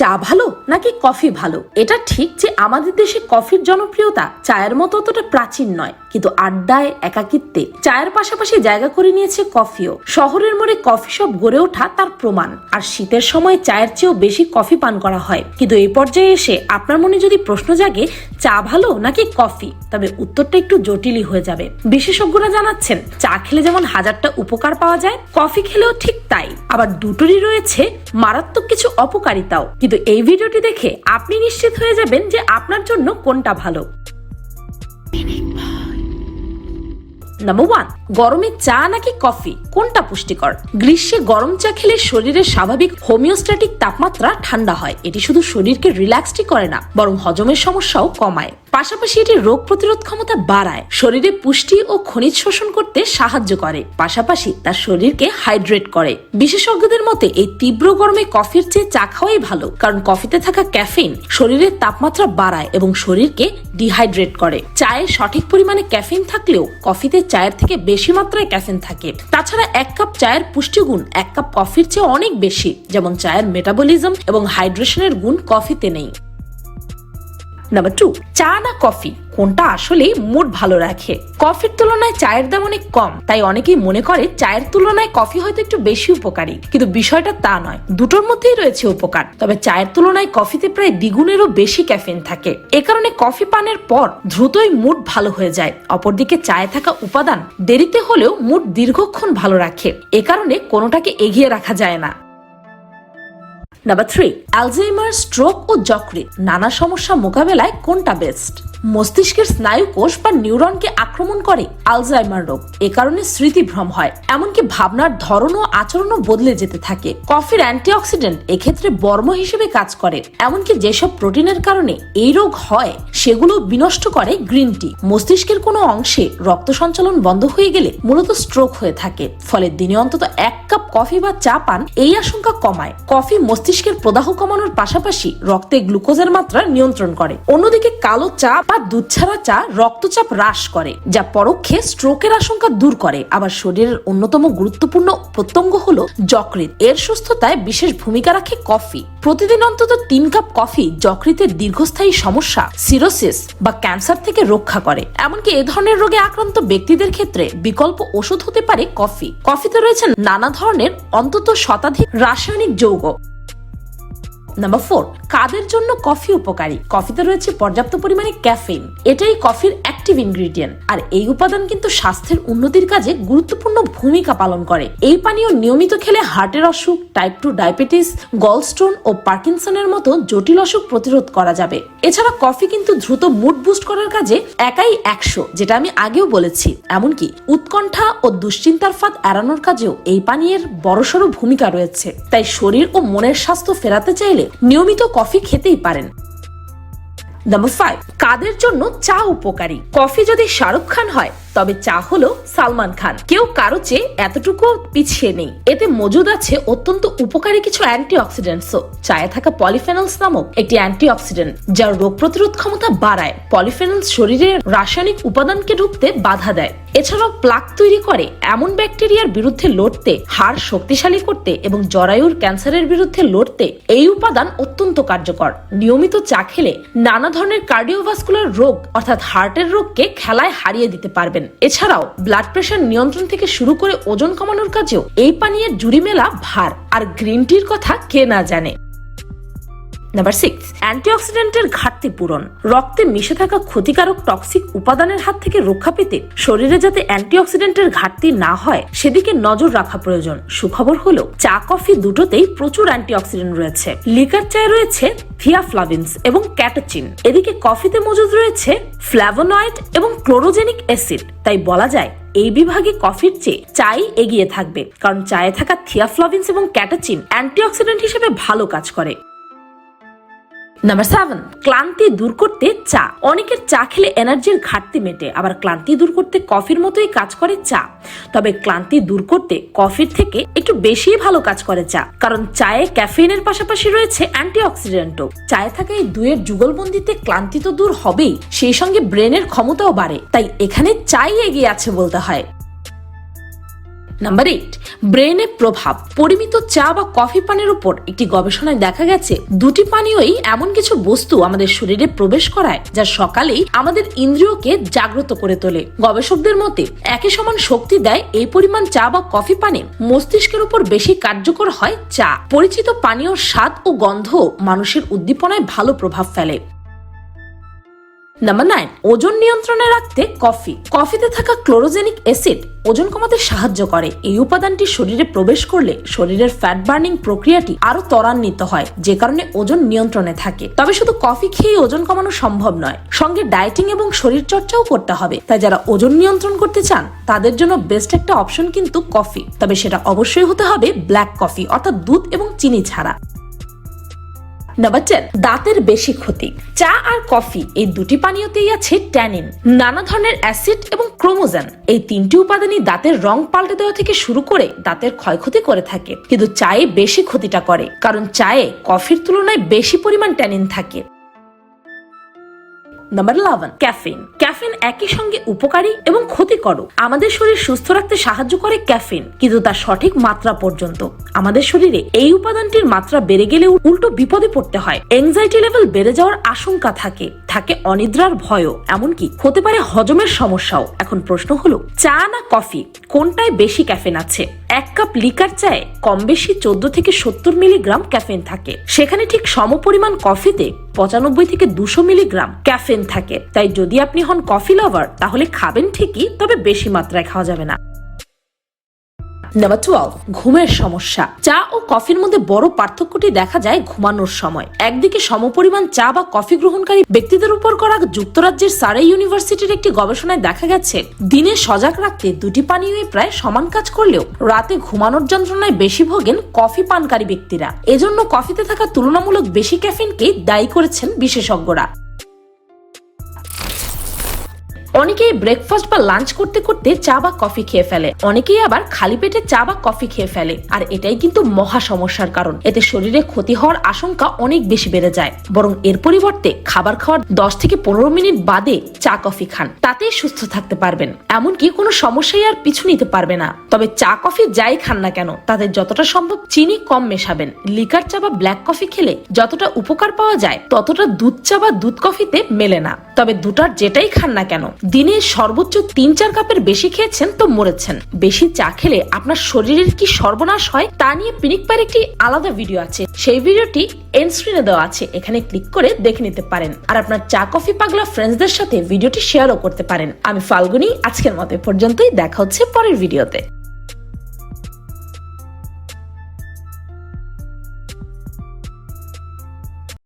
চা ভালো নাকি কফি ভালো? এটা ঠিক যে আমাদের দেশে কফির জনপ্রিয়তা চায়ের মতো অতটা প্রাচীন নয়, কিন্তু আড্ডায়, একাকিত্বে চায়ের পাশাপাশি জায়গা করে নিয়েছে কফিও। শহরের মোড়ে কফি শপ গড়ে ওঠা তার প্রমাণ। আর শীতের সময় চায়ের চেয়েও বেশি কফি পান করা হয়। কিন্তু এই পর্যায়ে এসে আপনার মনে যদি প্রশ্ন জাগে, চা ভালো নাকি কফি? তবে উত্তরটা একটু জটিলই হয়ে যাবে। বিশেষজ্ঞরা জানাচ্ছেন, চা খেলে যেমন হাজারটা উপকার পাওয়া যায়, কফি খেলেও ঠিক তাই। আবার দুটোরই রয়েছে মারাত্মক কিছু অপকারিতাও। কিন্তু এই ভিডিওটি দেখে আপনি নিশ্চিত হয়ে যাবেন যে আপনার জন্য কোনটা ভালো। নাম্বার ওয়ান গরমে চা নাকি কফি? কোনটা পুষ্টিকর? গ্রীষ্মে গরম চা খেলে শরীরের স্বাভাবিক হোমিওস্ট্যাটিক তাপমাত্রা ঠান্ডা হয়। এটি শুধু শরীরকে রিল্যাক্সই করে না, বরং হজমের সমস্যাও কমায়। পাশাপাশি এটি রোগ প্রতিরোধ ক্ষমতা বাড়ায়, শরীরে পুষ্টি ও খনিজ শোষণ করতে সাহায্য করে, পাশাপাশি তার শরীরকে হাইড্রেট করে। বিশেষজ্ঞদের মতে, এই তীব্র গরমে কফির চেয়ে চা খাওয়াই ভালো, কারণ কফিতে থাকা ক্যাফিন শরীরের তাপমাত্রা বাড়ায় এবং শরীরকে ডিহাইড্রেট করে। চায়ে সঠিক পরিমাণে ক্যাফিন থাকলেও কফিতে চায়ের থেকে বেশি মাত্রায় ক্যাফিন থাকে। তাছাড়া এক কাপ চায়ের পুষ্টিগুণ এক কাপ কফির চেয়ে অনেক বেশি, যেমন চায়ের মেটাবলিজম এবং হাইড্রেশনের গুণ কফিতে নেই। নাম্বার টু চা না কফি? কোনটা আসলে মুড ভালো রাখে? কফির তুলনায় চায়ের দাম অনেক কম, তাই অনেকেই মনে করে চায়ের তুলনায় কফি হয়তো একটু বেশি উপকারী। কিন্তু বিষয়টা তা নয়, দুটোর মধ্যেই রয়েছে উপকার। তবে চায়ের তুলনায় কফিতে প্রায় দ্বিগুণেরও বেশি ক্যাফিন থাকে। এ কারণে কফি পানের পর দ্রুতই মুড ভালো হয়ে যায়। অপরদিকে চায়ে থাকা উপাদান দেরিতে হলেও মুড দীর্ঘক্ষণ ভালো রাখে। এ কারণে কোনোটাকে এগিয়ে রাখা যায় না। নাম্বার থ্রি অ্যালজেমার স্ট্রোক ও যকৃত নানা সমস্যা মোকাবেলায় কোনটা বেস্ট মস্তিষ্কের স্নায়ু কোষ বা নিউরনকে আক্রমণ করে আলজাইমার রোগ। এ কারণে স্মৃতিভ্রম হয়। এমনকি ভাবনার ধরন ও আচরণও বদলে যেতে থাকে। কফির অ্যান্টিঅক্সিডেন্ট এক্ষেত্রে বর্ম হিসেবে কাজ করে। এমনকি যেসব প্রোটিনের কারণে এই রোগ হয়, সেগুলো বিনষ্ট করে গ্রিন টি। মস্তিষ্কের কোনো অংশে রক্ত সঞ্চালন বন্ধ হয়ে গেলে মূলত স্ট্রোক হয়ে থাকে। ফলে দিনে অন্তত এক কাপ কফি বা চা পান এই আশঙ্কা কমায়। কফি মস্তিষ্কের প্রদাহ কমানোর পাশাপাশি রক্তে গ্লুকোজের মাত্রা নিয়ন্ত্রণ করে। অন্যদিকে কালো চা বা দুধ ছাড়া চা রক্তচাপ হ্রাস করে, যা পরোক্ষে স্ট্রোকের আশঙ্কা দূর করে। আবার শরীরের অন্যতম গুরুত্বপূর্ণ প্রত্যঙ্গ হলো যকৃৎ। এর সুস্থতায় বিশেষ ভূমিকা রাখে কফি। প্রতিদিন অন্তত তিন কাপ কফি যকৃতের দীর্ঘস্থায়ী সমস্যা সিরোসিস বা ক্যান্সার থেকে রক্ষা করে। এমনকি এ ধরনের রোগে আক্রান্ত ব্যক্তিদের ক্ষেত্রে বিকল্প ওষুধ হতে পারে কফি। কফিতে রয়েছে নানা ধরনের অন্তত শতাধিক রাসায়নিক যৌগ। নাম্বার ফোর কাদের জন্য কফি উপকারী? কফিতে রয়েছে পর্যাপ্ত পরিমাণে ক্যাফেইন এটাই কফির অ্যাক্টিভ ইনগ্রিডিয়েন্ট। আর এই উপাদান কিন্তু স্বাস্থ্যের উন্নতির কাজে গুরুত্বপূর্ণ ভূমিকা পালন করে। এই পানীয় নিয়মিত খেলে হার্টের অসুখ টাইপ টু ডায়াবেটিস গলস্টোন ও পার্কিনসনের মতো জটিল অসুখ প্রতিরোধ করা যাবে। এছাড়া কফি কিন্তু দ্রুত মুড বুস্ট করার কাজে একাই একশো, যেটা আমি আগেও বলেছি। এমনকি উৎকণ্ঠা ও দুশ্চিন্তার ফাঁদ এড়ানোর কাজেও এই পানীয়ের বড়সড় ভূমিকা রয়েছে। তাই শরীর ও মনের স্বাস্থ্য ফেরাতে চাইলে নিয়মিত কফি খেতেই পারেন। নাম্বার ফাইভ কাদের জন্য চা উপকারী? কফি যদি শাহরুখ খান হয় তবে চা হলো সালমান খান। কেউ কারও চেয়ে এতটুকু পিছিয়ে নেই। এতে মজুদ আছে অত্যন্ত উপকারী কিছু অ্যান্টি অ্যান্টিঅক্সিডেন্টসও। চায়ে থাকা পলিফেনলস নামক একটি অ্যান্টিঅক্সিডেন্ট, যার রোগ প্রতিরোধ ক্ষমতা বাড়ায়। পলিফেনলস শরীরের রাসায়নিক উপাদানকে ঢুকতে বাধা দেয়। এছাড়াও প্লাক তৈরি করে এমন ব্যাকটেরিয়ার বিরুদ্ধে লড়তে, হাড় শক্তিশালী করতে এবং জরায়ুর ক্যান্সারের বিরুদ্ধে লড়তে এই উপাদান অত্যন্ত কার্যকর। নিয়মিত চা খেলে নানা ধরনের কার্ডিওভাস্কুলার রোগ অর্থাৎ হার্টের রোগকে খেলায় হারিয়ে দিতে পারবেন। এছাড়াও ব্লাড প্রেশার নিয়ন্ত্রণ থেকে শুরু করে ওজন কমানোর কাজেও এই পানীয়ের জুড়ি মেলা ভার, আর গ্রিন টির কথা কে না জানে। নাম্বার সিক্স অ্যান্টিঅক্সিডেন্টের ঘাটতি পূরণ। রক্তে মিশে থাকা ক্ষতিকারক টক্সিক উপাদানের হাত থেকে রক্ষা পেতে শরীরে যাতে অ্যান্টিঅক্সিডেন্টের ঘাটতি না হয়, সেদিকে নজর রাখা প্রয়োজন। সুখবর হলো, চা, কফি দুটোতেই প্রচুর অ্যান্টিঅক্সিডেন্ট রয়েছে। লিকার চায় রয়েছে থিয়াফ্লাভিনস এবং ক্যাটাচিন। এদিকে কফিতে মজুদ রয়েছে ফ্ল্যাভোনয়েড এবং ক্লোরোজেনিক অ্যাসিড। তাই বলা যায়, এই বিভাগে কফির চেয়ে চাই এগিয়ে থাকবে। কারণ চায়ে থাকা থিয়াফ্লাভিনস এবং ক্যাটাচিন অ্যান্টিঅক্সিডেন্ট হিসেবে ভালো কাজ করে। নাম্বার সেভেন ক্লান্তি দূর করতে চা। অনেকের চা খেলে এনার্জির ঘাটতি মেটে, আবার ক্লান্তি দূর করতে কফির মতোই কাজ করে চা। তবে ক্লান্তি দূর করতে কফির থেকে একটু বেশি ভালো কাজ করে চা, কারণ চায়ে ক্যাফেইনের পাশাপাশি রয়েছে অ্যান্টিঅক্সিডেন্টও। চায়ে থাকা এই দুয়ের যুগলবন্দিতে ক্লান্তি তো দূর হবেই, সেই সঙ্গে ব্রেনের ক্ষমতাও বাড়ে, তাই এখানে চাই এগিয়ে আছে বলতে হয়। নাম্বার এইট ব্রেনের প্রভাব, পরিমিত চা বা কফি পানের উপর একটি গবেষণায় দেখা গেছে, দুটি পানীয়ই এমন কিছু বস্তু আমাদের শরীরে প্রবেশ করায় যা সকালেই আমাদের ইন্দ্রিয়কে জাগ্রত করে তোলে। গবেষকদের মতে একই সমান শক্তি দেয় এই পরিমাণ চা বা কফি পানে, মস্তিষ্কের উপর বেশি কার্যকর হয় চা। পরিচিত পানীয় স্বাদ ও গন্ধ মানুষের উদ্দীপনায় ভালো প্রভাব ফেলে। নাম্বার নাইন ওজন নিয়ন্ত্রণে রাখতে কফি। কফিতে থাকা ক্লোরোজেনিক অ্যাসিড ওজন কমাতে সাহায্য করে। এই উপাদানটি শরীরে প্রবেশ করলে শরীরের ফ্যাট বার্নিং প্রক্রিয়াটি আরও ত্বরান্বিত হয়, যে কারণে ওজন নিয়ন্ত্রণে থাকে। তবে শুধু কফি খেয়ে ওজন কমানো সম্ভব নয়, সঙ্গে ডায়েটিং এবং শরীর চর্চাও করতে হবে। তাই যারা ওজন নিয়ন্ত্রণ করতে চান, তাদের জন্য বেস্ট একটা অপশন কিন্তু কফি। তবে সেটা অবশ্যই হতে হবে ব্ল্যাক কফি অর্থাৎ দুধ এবং চিনি ছাড়া। নাম্বার টেন দাঁতের বেশি ক্ষতি। চা আর কফি, এই দুটি পানীয়তেই আছে ট্যানিন, নানা ধরনের অ্যাসিড এবং ক্রোমোজেন। এই তিনটি উপাদানই দাঁতের রং পাল্টে দেওয়া থেকে শুরু করে দাঁতের ক্ষয়ক্ষতি করে থাকে। কিন্তু চায়ে বেশি ক্ষতিটা করে, কারণ চায়ে কফির তুলনায় বেশি পরিমাণ ট্যানিন থাকে। নাম্বার ইলেভেন ক্যাফিন ক্যাফিন একই সঙ্গে উপকারী এবং ক্ষতিকর আমাদের শরীর সুস্থ রাখতে সাহায্য করে ক্যাফিন কিন্তু তার সঠিক মাত্রা পর্যন্ত। আমাদের শরীরে এই উপাদানটির মাত্রা বেড়ে গেলে উল্টো বিপদে পড়তে হয়। এংজাইটি লেভেল বেড়ে যাওয়ার আশঙ্কা থাকে। থাকে অনিদ্রার ভয়ও। এমনকি হতে পারে হজমের সমস্যাও। এখন প্রশ্ন হলো, চা না কফি? কোনটায় বেশি ক্যাফিন আছে? এক কাপ লিকার চায়ে কম বেশি চোদ্দ থেকে সত্তর মিলিগ্রাম ক্যাফিন থাকে। সেখানে ঠিক সমপরিমাণ কফিতে পঁচানব্বই থেকে দুশো মিলিগ্রাম ক্যাফেন থাকে। তাই যদি আপনি হন কফি লাভার, তাহলে খাবেন ঠিকই, তবে বেশি মাত্রায় খাওয়া যাবে না। নাম্বার টুয়েলভ ঘুমের সমস্যা। চা ও কফির মধ্যে বড় পার্থক্যটি দেখা যায় ঘুমানোর সময়। একদিকে সমপরিমাণ চা বা কফি গ্রহণকারী ব্যক্তিদের উপর করা যুক্তরাজ্যের সারে ইউনিভার্সিটির একটি গবেষণায় দেখা গেছে, দিনে সজাগ রাখতে দুটি পানীয় প্রায় সমান কাজ করলেও রাতে ঘুমানোর যন্ত্রণায় বেশি ভোগেন কফি পানকারী ব্যক্তিরা। এজন্য কফিতে থাকা তুলনামূলক বেশি ক্যাফিনকেই দায়ী করেছেন বিশেষজ্ঞরা। অনেকেই ব্রেকফাস্ট বা লাঞ্চ করতে করতে চা বা কফি খেয়ে ফেলে। অনেকেই আবার খালি পেটে চা বা কফি খেয়ে ফেলে। আর এটাই কিন্তু মহা সমস্যার কারণ। এতে শরীরে ক্ষতি হওয়ার আশঙ্কা অনেক বেশি বেড়ে যায়। বরং এর পরিবর্তে খাবার খাওয়ার দশ থেকে পনেরো মিনিট বাদে চা কফি খান। তাতেই সুস্থ থাকতে পারবেন। এমনকি কোনো সমস্যাই আর পিছু নিতে পারবে না। তবে চা কফি যাই খান না কেন, তাদের যতটা সম্ভব চিনি কম মেশাবেন। লিকার চা বা ব্ল্যাক কফি খেলে যতটা উপকার পাওয়া যায়, ততটা দুধ চা বা দুধ কফিতে মেলে না। তবে দুটার যেটাই খান না কেন দিনে সর্বোচ্চ তিন চার কাপের বেশি খেয়েছেন তো মরেছেন। বেশি চা খেলে আপনার শরীরের কি সর্বনাশ হয় তা নিয়ে পিনিকপার একটি আলাদা ভিডিও আছে। সেই ভিডিওটি এন্ড স্ক্রিনে দেওয়া আছে, এখানে ক্লিক করে দেখে নিতে পারেন। আর আপনার চা কফি পাগলা ফ্রেন্ডসদের সাথে ভিডিওটি শেয়ারও করতে পারেন। আমি ফাল্গুনি, আজকের মতো পর্যন্তই, দেখা হচ্ছে পরের ভিডিওতে।